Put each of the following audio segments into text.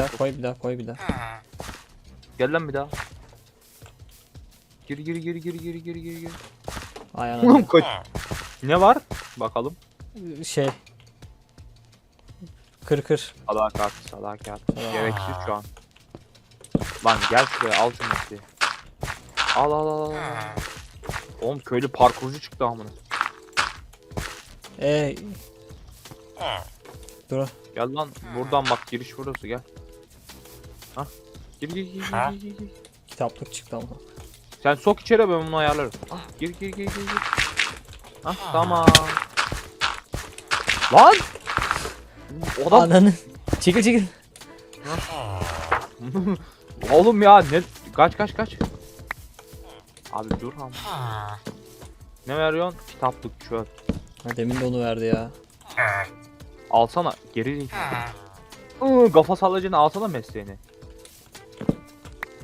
daha koy bir daha koy bir daha. Gel lan bir daha. Gir gir gir gir gir gir gir gir. Ayağına. koy. Ne var? Bakalım. şey. Kır kır. Sadakat, sadakat. Gereksiz şu an. Lan gel şuraya al şunu işte. Al al al al. Oğlum köylü parkurcu çıktı amına. Ee. Dur. Gel lan buradan bak giriş burası gel. Hah. Gir gir gir gir gir gir. gir. Kitaplık çıktı ama. Sen sok içeri ben bunu ayarlarım. Ah gir gir gir gir gir. Ah tamam. Lan! O adam Ananı. Çekil çekil. Oğlum ya ne kaç kaç kaç. Abi dur ama. Ne veriyorsun? Kitaplık çöp. Ha, demin de onu verdi ya. Alsana geri. Iı, Kafa sallacını alsana mesleğini.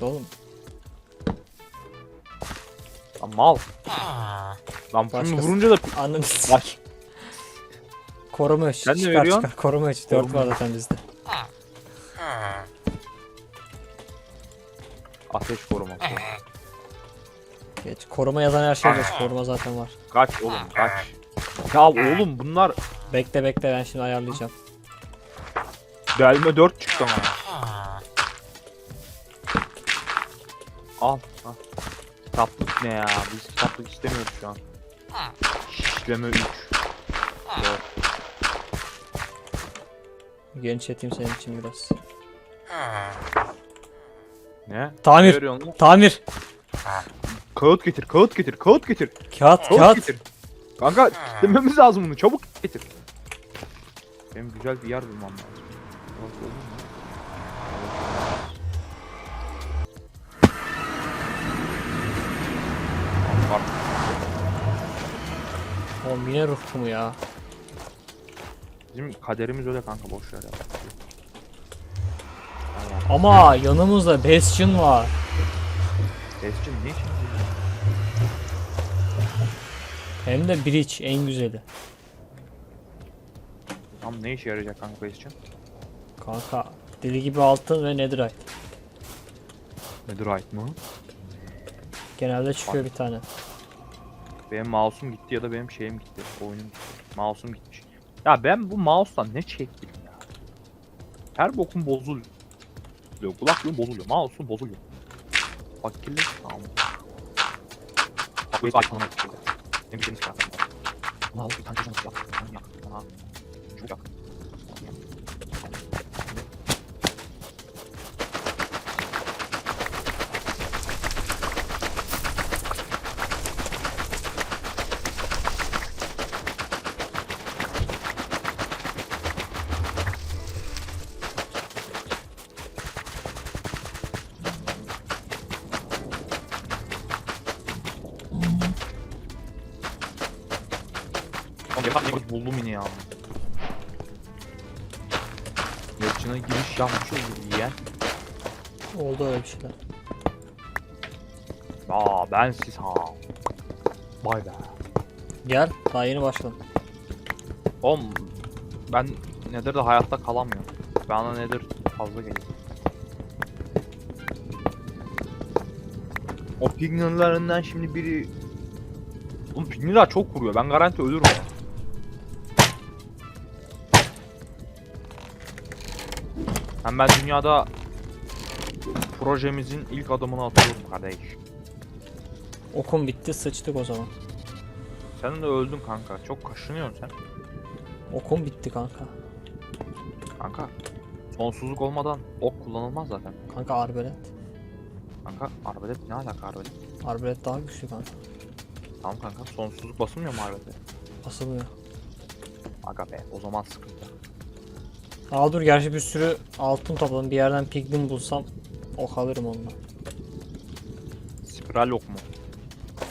Oğlum. Lan mal. Lan bunu Başkası. vurunca da Ananı. baş. Koruma 3. Sen ne çıkar veriyorsun? çıkar. Koruma 3. 4 Koruma. var zaten bizde. Ateş koruması. Geç. Koruma yazan her şey geç. Koruma zaten var. Kaç oğlum kaç. Ya oğlum bunlar Bekle bekle ben şimdi ayarlayacağım. delme 4 çıktı ama. Al. al. Kitaplık ne ya? Biz kitaplık istemiyoruz şu an. Şişleme 3. Genişleteyim senin için biraz. Ne? Tamir. Lan? Tamir. Kağıt getir, kağıt getir, kağıt getir. Kağıt Kağıt kağıt. getir. Kanka dememiz lazım bunu. Çabuk getir. Benim güzel bir yer bulmam lazım. Bak, olur Oğlum yine ruh kumu ya. Bizim kaderimiz öyle kanka boş ver ya. Ama yanımızda Bastion var. Tescil ne için? Hem de Breach en güzeli. Tam ne işe yarayacak kanka Tescil? Kanka deli gibi altın ve netherite. Netherite mı? Genelde çıkıyor bir tane. Benim mouse'um gitti ya da benim şeyim gitti. Oyunum gitti. Mouse'um gitmiş. Ya ben bu mouse'dan ne çektim ya? Her bokum bozuluyor. Kulaklığım bozuluyor. Mouse'um bozuluyor. Fakirlik tamam. Bak bu gitti. Ne bir tane çocuğun yak. Yak. Aha. Çok yak. Buldum yine ya. Yapçına giriş yapmış olur diye. Oldu öyle bir şeyler. Aa ben siz ha. Vay be. Gel daha yeni başladım. Oğlum ben nedir de hayatta kalamıyorum. Bana nedir fazla geliyor. O piglinlerinden şimdi biri... Oğlum piglinler çok vuruyor. Ben garanti ölürüm. Hem ben dünyada projemizin ilk adımını atıyorum kardeş. Okum bitti sıçtık o zaman. Sen de öldün kanka. Çok kaşınıyorsun sen. Okum bitti kanka. Kanka. Sonsuzluk olmadan ok kullanılmaz zaten. Kanka arbelet. Kanka arbelet ne alaka arbelet? Arbelet daha güçlü kanka. Tamam kanka sonsuzluk basılmıyor mu arbelete? Basılmıyor. Aga be o zaman sıkıntı. Aa dur gerçi bir sürü altın topladım. Bir yerden piglin bulsam ok alırım onunla. Spiral ok mu?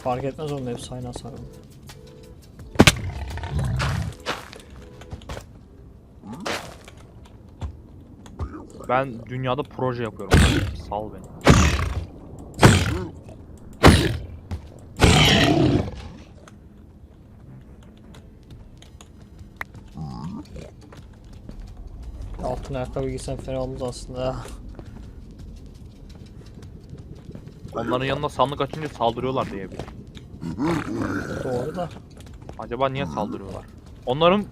Fark etmez oğlum hepsi aynı hasar. Ben dünyada proje yapıyorum. Sal beni. Altın ayakkabı giysem fena olmaz aslında. Onların yanına sandık açınca saldırıyorlar diye bir. Doğru da. Acaba niye saldırıyorlar? Onların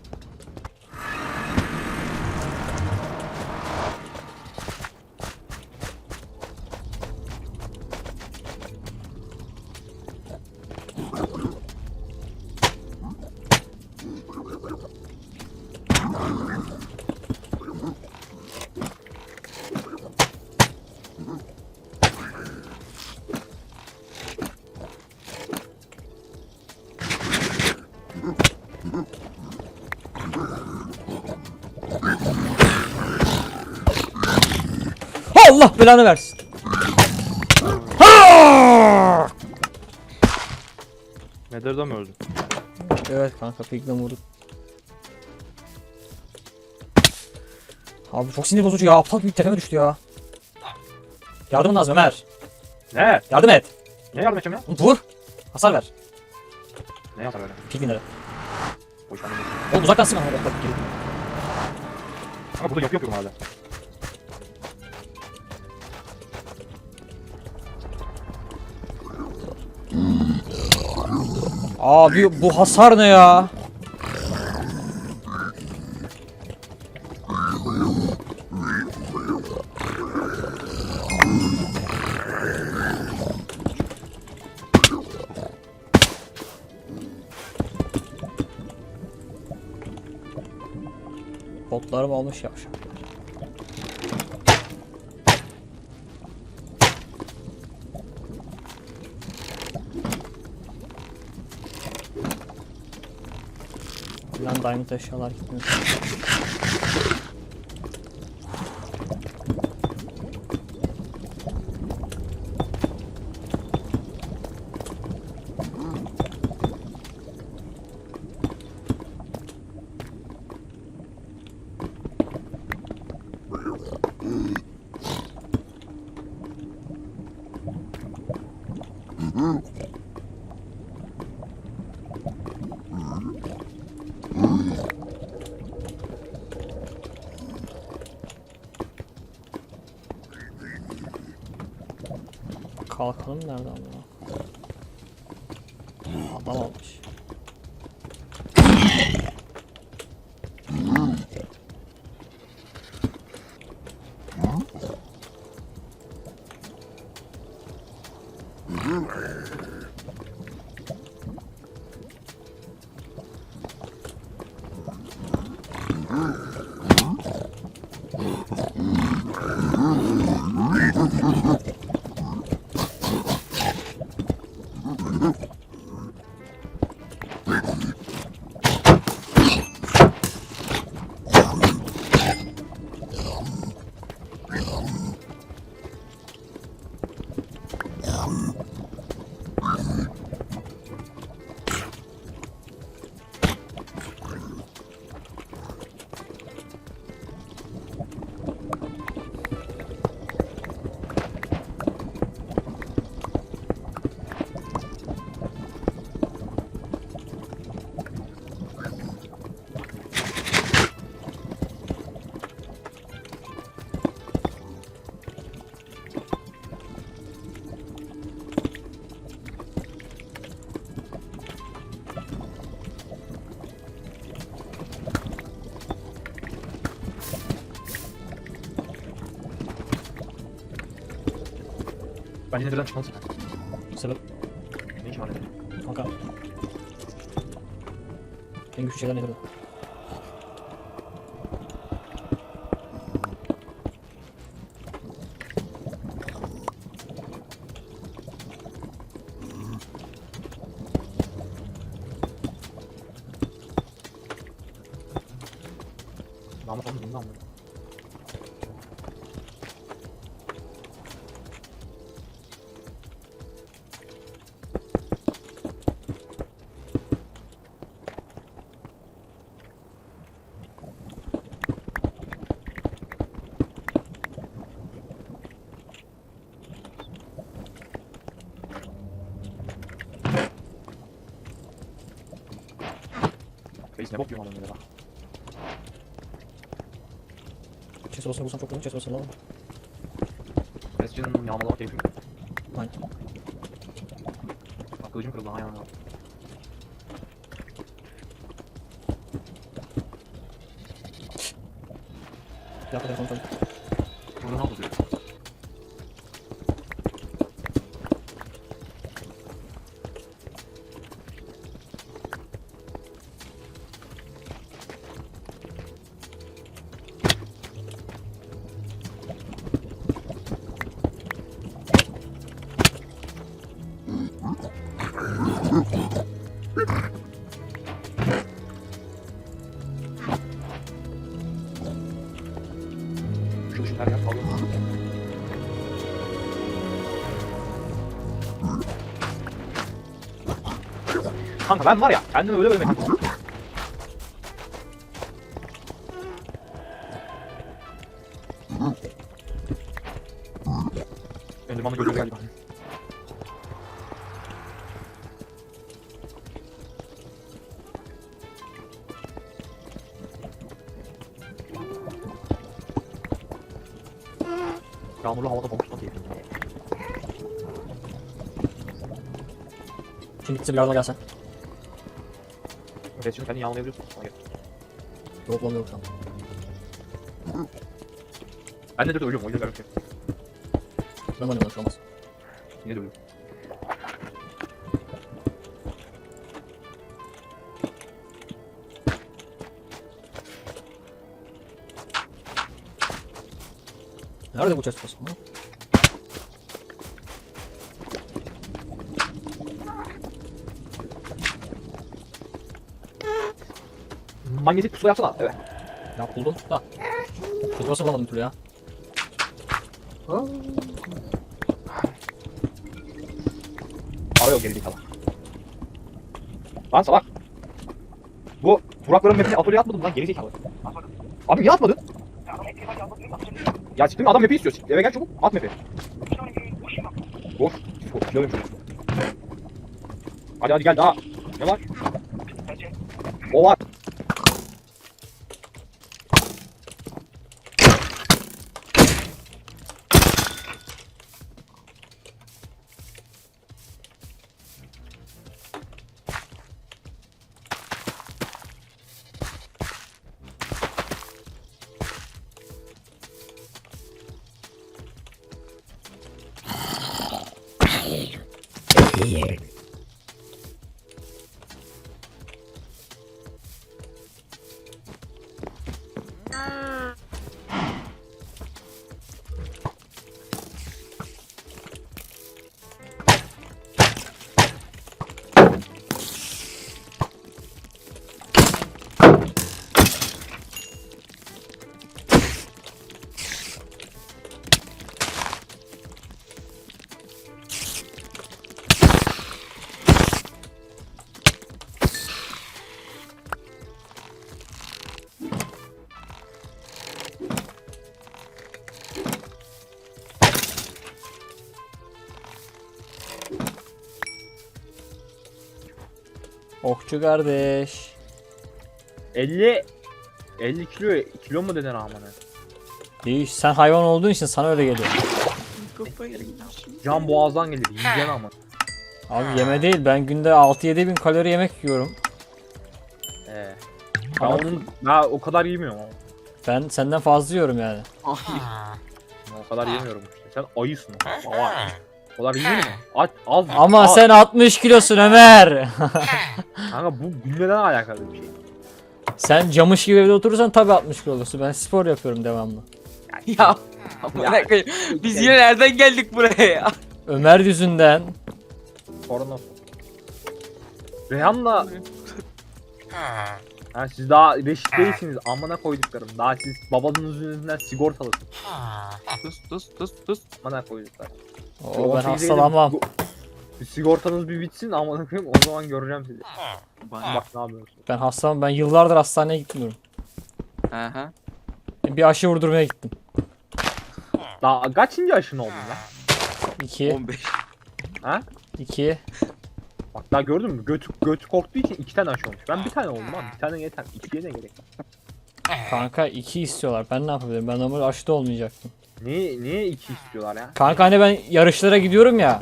belanı versin. Ha! Nether'da mı öldün? Evet kanka pigden vurduk. Abi çok sinir bozucu ya. Aptal bir tepeme düştü ya. Yardım lazım Ömer. Ne? Yardım et. Ne yardım edeceğim ya? Vur. Hasar ver. Ne yazar öyle? Piglinlere. Boş anlamadım. Oğlum uzaktan sıkma. Bak bak gibi. Ama burada yok yapıyorum hala. Abi bu hasar ne ya? Botlarım olmuş yavşaklar. Diamond eşyalar gitmiyor. Kalkalım nereden bu? Adam Bence Nether'dan çıkmalısın. Sebep Ne işin var kanka. En güçlü şeyler nedir? Reis ne bok yiyorsun adamlara bak. Chest basını bulsam çok iyi. Chest basını alalım. Bastion'ın yağmalama keyfi mi? Aynen. Bak kılıcım kırıldı ha yani. Bir dakika telefonu çaldı. Burada ne 난 말이야. 안는 의뢰 걸리면. 이제 마음이 돌려가지 마. 야, 올라와서 멈춰 뒤에. 김집집 열어가자. Resmi kendini yağmalayabiliyorsun. Ona göre. Yok lan yok an. Ben de de ölüyorum o yüzden garip şey. Ben oynuyorum şu olmaz. Yine de ölüyorum. Nerede bu chest basını? Manyetik pusula yapsana. Evet. Ya buldum da. Chest basını bulamadım türlü ya. Arıyor geri kalan. Lan salak. Bu Burakların map'ine atölye atmadım lan geri zekalı. Abi niye atmadın? Ya çıktım adam map'i istiyor. Eve gel çabuk at map'i. Boş. Boş. Kiloyum çocuk. Hadi hadi gel daha. Ne var? O var. here. Okçu kardeş. 50 50 kilo kilo mu dedin amına? Değiş. Sen hayvan olduğun için sana öyle geliyor. Can boğazdan gelir yiyeceksin ama. Abi yeme değil. Ben günde 6-7 bin kalori yemek yiyorum. Ee. Ben Ama onun ben o kadar yemiyorum ama. ben senden fazla yiyorum yani. Ben o kadar yemiyorum işte. Sen ayısın. Aa. O kadar yiyor mu? Aç az. Ama az. sen 60 kilosun Ömer. Kanka bu gülmeden alakalı bir şey. sen camış gibi evde oturursan tabii 60 kilo olursun. Ben spor yapıyorum devamlı. Ya. amına koyayım. Biz yine nereden geldik buraya ya? Ömer yüzünden. Korona. Reyhan'la Ha siz daha reşit değilsiniz amına koyduklarım. Daha siz babanız yüzünden sigortalısınız. Tus tus tus tus. Amına koyduklar. Oo, ben hastalanmam. Bir sigortanız bir bitsin amına koyayım o zaman göreceğim sizi. Bak ne yapıyorsun. Ben hastam. Ben yıllardır hastaneye gitmiyorum. Aha. Bir aşı vurdurmaya gittim. Daha kaçıncı aşın oldun ya? 2 15. Ha? 2 Bak daha gördün mü? Götü, götü korktuğu için iki tane aşı olmuş. Ben bir tane oldum abi. Bir tane yeter. İkiye ne gerek var? Kanka 2 istiyorlar. Ben ne yapabilirim? Ben normal aşıda olmayacaktım. Niye, niye iki istiyorlar ya? Kanka hani ben yarışlara gidiyorum ya.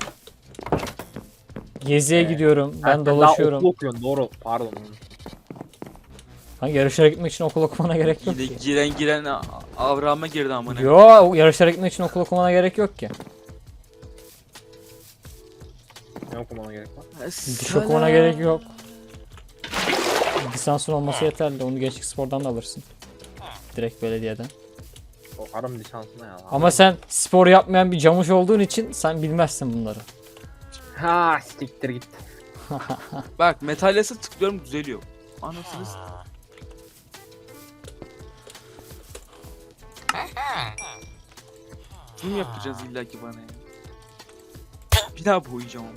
Geziye Ee, gidiyorum. Ben sen Daha dolaşıyorum. okul okuyorsun doğru. Pardon. Kanka yarışlara gitmek için okul okumana gerek yok Yine ki. giren giren A- Abraham'a girdi amına. Yo yarışlara gitmek için okul okumana gerek yok ki. Ne okumana gerek var? Diş okumana gerek yok. Lisansın olması yeterli. Onu gençlik spordan da alırsın. Direkt belediyeden. Arım lisansına ya. Ama sen spor yapmayan bir camış olduğun için sen bilmezsin bunları. Ha siktir git. Bak metalyası tıklıyorum düzeliyor. Anasını s- Kim yapacağız illa ki bana ya? Bir daha boyayacağım ama.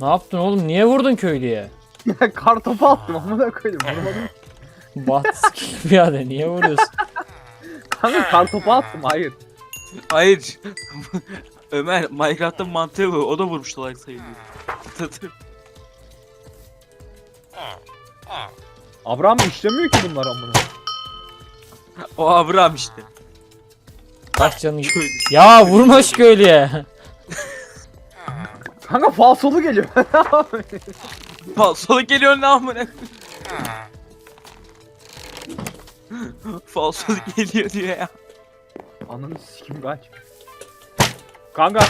Ne yaptın oğlum? Niye vurdun köylüye? Kar topu attım amına koydum. Vurmadım. Bahtsız gibi ya de niye vuruyorsun? Kanka kar topu attım hayır. Hayır. Ömer Minecraft'ın mantığı bu. O da vurmuş olarak sayılıyor. Abraham işlemiyor ki bunlar amına. o Abraham işte. Kaç canın... Köylü. Ya vurma şu köylüye. Kanka falsolu geliyor. Falsolu geliyor ne amına. Falsolu geliyor diyor ya. Ananı sikim kaç. Kanka.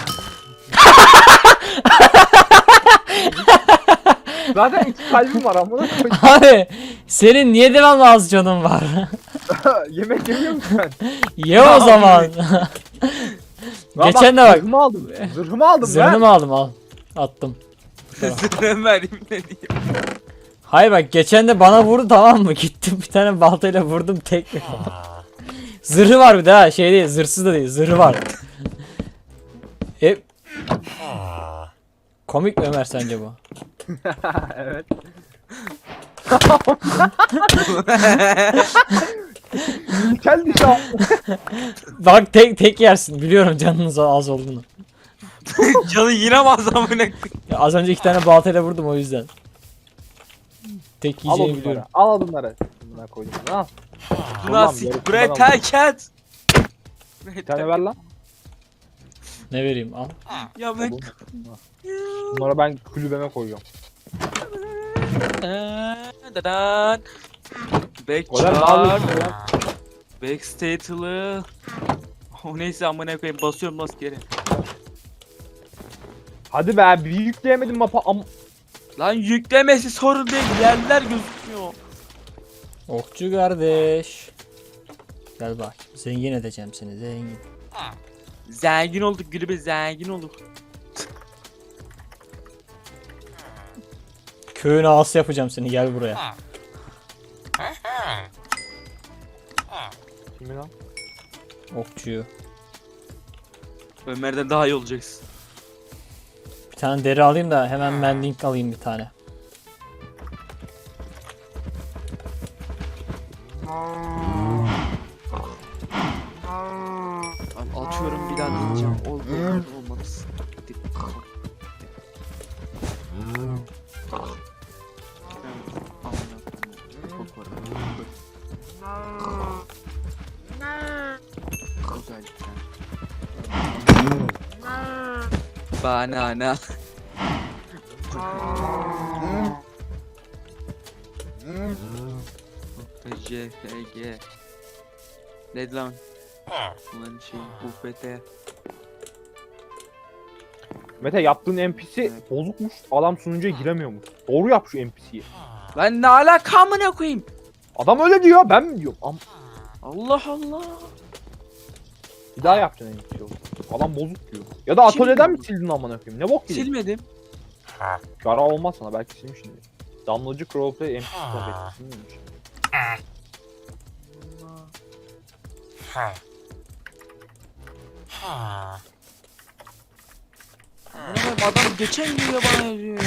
Zaten iki kalbim var amına koyayım. Abi senin niye devamlı az canın var? Yemek yemiyor musun sen? Ye o zaman. Lan Geçen de bak. Zırhımı aldım. Zırhımı aldım Zırhını ben. mı aldım al. Attım. Tamam. Ömer ne diyor? Hayır bak geçen de bana vurdu tamam mı? Gittim bir tane baltayla vurdum tek. Zırhı var bir de ha şey değil zırhsız da değil zırhı var. Hep Komik mi Ömer sence bu? evet. Gel dışarı. Bak tek tek yersin biliyorum canınız az olduğunu. Canı yine mi az amına? Ya az önce iki tane baltayla vurdum o yüzden. Tek Al biliyorum. Al bunları. Bunlara koydum. Al. Ulan, sik buraya terk et. Buraya Bir tane terk ver lan. Ne vereyim al. Ya ben Bunları ben kulübeme koyuyorum. Dadan. Back Oğlum ne char. yapıyorsun lan? Back stately. O neyse amına koyayım basıyorum bas geri. Hadi be bir yükleyemedim mapa am Lan yüklemesi sorun değil yerler gözükmüyor. Okçu kardeş. Gel bak zengin edeceğim seni zengin. Zengin olduk gülübe zengin olduk. Köyün ağası yapacağım seni gel buraya. Kimi lan? Okçuyu. Ömer'den daha iyi olacaksın. Bir tane deri alayım da hemen mending alayım bir tane. Atıyorum bir daha deneyeceğim. Oldu Banana. Nokta J, F, G. Neydi lan? Bunların şey, UFT. Mete yaptığın NPC bozukmuş. Adam sunucuya giremiyormuş. Doğru yap şu NPC'yi. Ben ne alaka amına koyayım? Adam öyle diyor ben mi diyorum? Am Allah Allah. bir daha yapacaksın NPC olsun. Adam bozuk diyor. Ya da atölyeden mi sildin amına koyayım? Ne bok yedin? Silmedim. Yara olmaz sana belki silmişsindir. Damlacık roleplay NPC sohbeti koyayım adam geçen gün bana yazıyor ya.